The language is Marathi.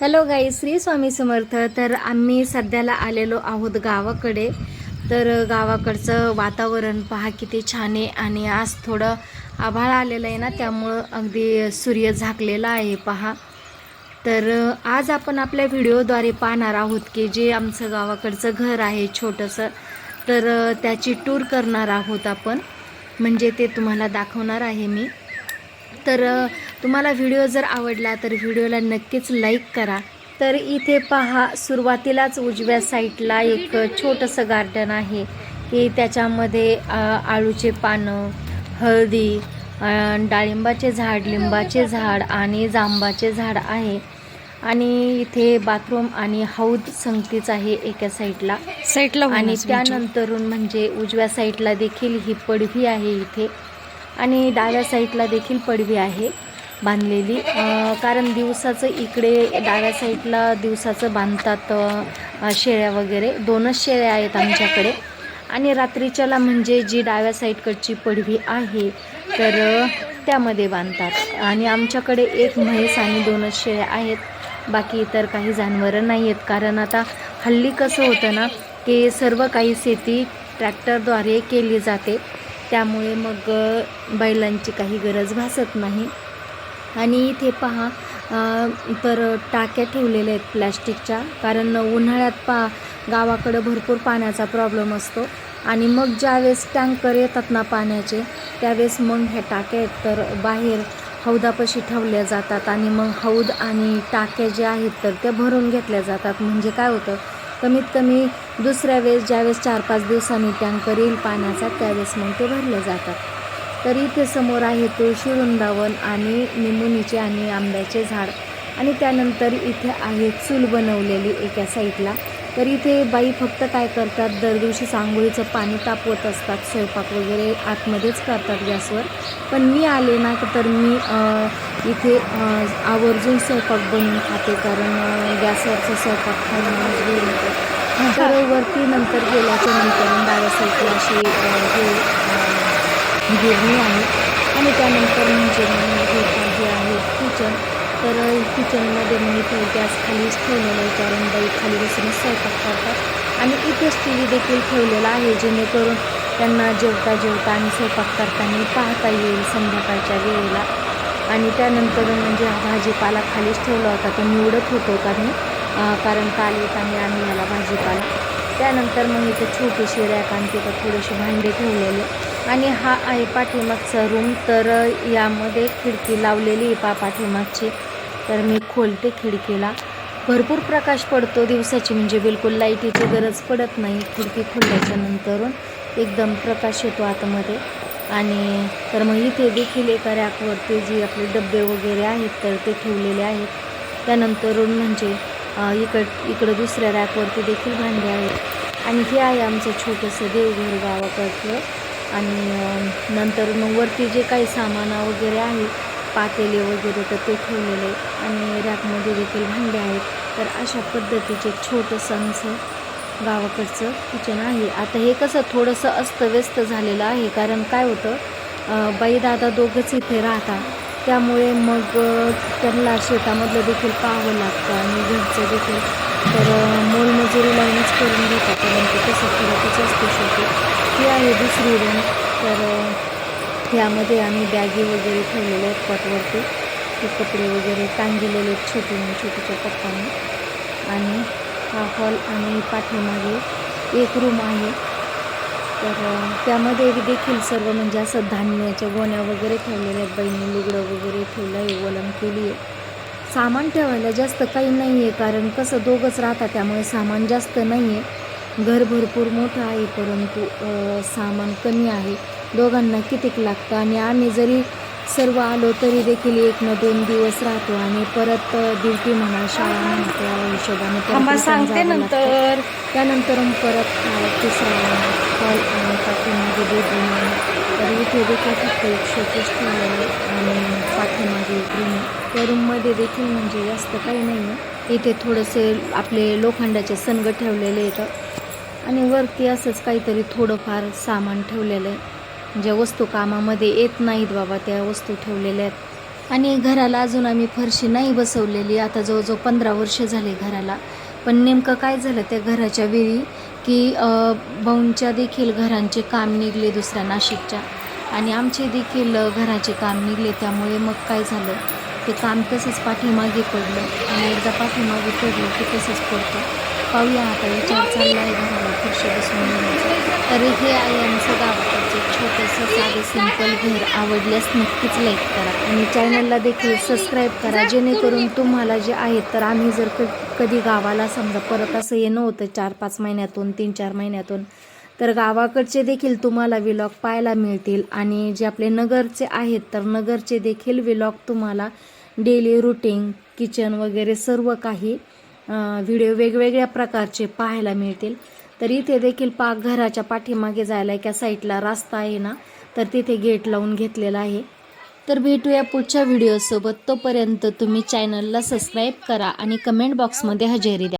हॅलो गाई श्री स्वामी समर्थ. तर आम्ही सध्याला आलेलो आहोत गावाकडे. तर गावाकडचं वातावरण पहा किती छान आहे आणि आज थोडं आभाळ आलेलं आहे ना त्यामुळं अगदी सूर्य झाकलेला आहे पहा. तर आज आपण आपल्या व्हिडिओद्वारे पाहणार आहोत की जे आमचं गावाकडचं घर आहे छोटंसं तर त्याची टूर करणार आहोत आपण. म्हणजे ते तुम्हाला दाखवणार आहे मी. तर तुम्हाला व्हिडिओ जर आवडला तर व्हिडिओला नक्कीच लाईक करा. तर इथे पहा सुरुवातीलाच उजव्या साईडला एक छोटंसं गार्डन आहे की त्याच्यामध्ये आळूचे पानं हळदी डाळिंबाचे झाड लिंबाचे झाड आणि जांबाचे झाड आहे. आणि इथे बाथरूम आणि हौद संगतीच आहे एका साईडला. साईडला आणि त्यानंतरून म्हणजे उजव्या साईडला देखील ही पडवी आहे इथे. आणि डाव्या साईडला देखील पडवी आहे बांधलेली. कारण दिवसाचं इकडे डाव्या साईडला दिवसाचं बांधतात शेळ्या वगैरे. दोनच शेळ्या आहेत आमच्याकडे. आणि रात्रीच्याला म्हणजे जी डाव्या साईडकडची पडवी आहे तर त्यामध्ये बांधतात. आणि आमच्याकडे एक म्हैस आणि दोनच शेळ्या आहेत. बाकी इतर काही जनावरं नाही आहेत कारण आता हल्ली कसं होतं ना की सर्व काही शेती ट्रॅक्टरद्वारे केली जाते. त्यामुळे मग बैलांची काही गरज भासत नाही. आणि इथे पहा तर टाक्या ठेवलेल्या आहेत प्लॅस्टिकच्या. कारण उन्हाळ्यात पा गावाकडं भरपूर पाण्याचा प्रॉब्लेम असतो. आणि मग ज्यावेळेस टँकर येतात ना पाण्याचे त्यावेळेस मग ह्या टाक्या आहेत. तर बाहेर हौदापाशी ठेवल्या जातात आणि मग हौद आणि टाक्या ज्या आहेत तर त्या भरून घेतल्या जातात. म्हणजे काय होतं कमीत कमी दुसऱ्या वेळेस ज्यावेळेस चार पाच दिवसांनी टँकर येईल पाण्याचा त्यावेळेस मग ते भरले जातात. तर इथे समोर आहे तुळशी वृंदावन आणि निमुनीचे आणि आंब्याचे झाड. आणि त्यानंतर इथे आहे चूल बनवलेली एका साईडला. तर इथे बाई फक्त काय करतात दर दिवशी सांगोळीचं पाणी तापवत असतात स्वयंपाक वगैरे आतमध्येच करतात गॅसवर. पण मी आले ना तर मी इथे आवर्जून स्वयंपाक बनवून खाते कारण गॅसवरचा स्वयंपाक खाणं म्हणजे तर वरती नंतर गेल्याच्यानंतर डाव्या साईडला अशी हे गिरणी आहे. आणि त्यानंतर म्हणजे मग हे जे आहे किचन तर किचनमध्ये मी इथे गॅस खालीच ठेवलेला आहे कारण बाई खाली बसूनच स्वयंपाक करतात. आणि इथेच टी व्ही देखील ठेवलेला आहे जेणेकरून त्यांना जेवता जेवता आणि स्वयंपाक करताना पाहता येईल संध्याकाळच्या वेळेला. आणि त्यानंतर म्हणजे हा भाजीपाला खालीच ठेवला होता तो निवडत होतो कारण मी कारण काल येताना याला भाजीपाला. त्यानंतर मग इथे छोटीशी रॅक आणि तिथं थोडेसे भांडे ठेवलेले. आणि हा आहे पाठीमागचा रूम तर यामध्ये खिडकी लावलेली आहे पा पाठीमागची. तर मी खोलते खिडकीला. भरपूर प्रकाश पडतो दिवसाची म्हणजे बिलकुल लाईटीची गरज पडत नाही खिडकी खोलल्याच्या नंतरून. एकदम प्रकाश येतो आतमध्ये. आणि तर मग इथे देखील एका रॅकवरती जी आपले डबे वगैरे आहेत तर ते ठेवलेले आहेत. त्यानंतरून म्हणजे इकड इकडं दुसऱ्या रॅकवरती देखील भांडे आहेत. आणि हे आहे आमचं छोटंसं देवघर गावाकडलं. आणि नंतर मग वरती जे काही सामान वगैरे आहे पातेले वगैरे तर ते ठेवलेले आणि रॅकमध्ये देखील भांडे आहेत. तर अशा पद्धतीचे छोटंसं आमचं गावाकडचं किचन आहे. आता हे कसं थोडंसं अस्तव्यस्त झालेलं आहे. कारण काय होतं बाई दादा दोघंच इथे राहतात. त्यामुळे मग त्यांना शेतामधलं देखील पाहावं लागतं आणि घरचं देखील. तर मोलमजुरी लावूनच करून घेतात परंतु तसं फरकच असतो शेवटी ही आहे दुसरी रंग तर यामध्ये आम्ही बॅगी वगैरे ठेवलेले आहेत पटवरती. ते कपडे वगैरे टांगलेले आहेत छोटे छोटीच्या पप्पाने. आणि हा हॉल आणि पाठीमागे एक रूम आहे. तर त्यामध्ये देखील सर्व म्हणजे असं धान्याच्या गोण्या वगैरे ठेवलेल्या आहेत. बहिणी लुगडं वगैरे ठेवलं आहे वलम केली आहे. सामान ठेवायला जास्त काही नाही आहे कारण कसं दोघंच राहतात त्यामुळे सामान जास्त नाही आहे घर भरपूर मोठं आहे परंतु सामान कमी आहे. दोघांना कितीक लागतं? आणि आम्ही जरी सर्व आलो तरी देखील एक न दोन दिवस राहतो आणि परत ड्युटी म्हणा शाळा म्हणा त्या हिशोबाने सांगते. नंतर. त्यानंतर परत तिसरा पाठीमागे बेडरूम आहे तर इथे देखील फक्त एक शोकेस ठेवलेलं आहे आणि पाठीमागे एक रूम त्या रूममध्ये देखील म्हणजे जास्त काही नाही आहे इथे थोडेसे आपले लोखंडाचे सनग ठेवलेले आहेत. आणि वरती असंच काहीतरी थोडंफार सामान ठेवलेलं आहे. ज्या वस्तू कामामध्ये येत नाहीत बाबा त्या वस्तू ठेवलेल्या आहेत. आणि घराला अजून आम्ही फरशी नाही बसवलेली. आता जवळजवळ पंधरा वर्ष झाले घराला. पण नेमकं काय झालं त्या घराच्या वेळी की भाऊंच्या देखील घरांचे काम निघले दुसऱ्या नाशिकच्या. आणि आमचे देखील घराचे काम निघले. त्यामुळे मग काय झालं? ते काम तसंच पाठीमागे पडलं. आणि एकदा पाठीमागे पडलं की तसंच पडतं. पाहूया आता विचार चालला आहे घराला खुर्शी बसवून तर हे आहे आमचं गावाकडचं छोटंसं साधं सिंपल घर. आवडल्यास नक्कीच लाईक करा. आणि चॅनलला देखील सबस्क्राईब करा. जेणेकरून तुम्हाला जे आहेत तर आम्ही जर क कधी गावाला समजा परत असं येणं होतं चार पाच महिन्यातून तीन चार महिन्यातून तर गावाकडचे देखील तुम्हाला विलॉग पाहायला मिळतील. आणि जे आपले नगरचे आहेत तर नगरचे देखील विलॉग तुम्हाला डेली रुटीन किचन वगैरे सर्व काही व्हिडिओ वेगवेगळ्या प्रकारचे पाहायला मिळतील. तर इथे देखील पाकघराच्या पाठीमागे जायला एका साईडला रस्ता आहे ना तर तिथे गेट लावून घेतलेला आहे. तर भेटूया पुढच्या व्हिडिओसोबत. तोपर्यंत तुम्ही चॅनलला सबस्क्राईब करा आणि कमेंट बॉक्समध्ये हजेरी द्या.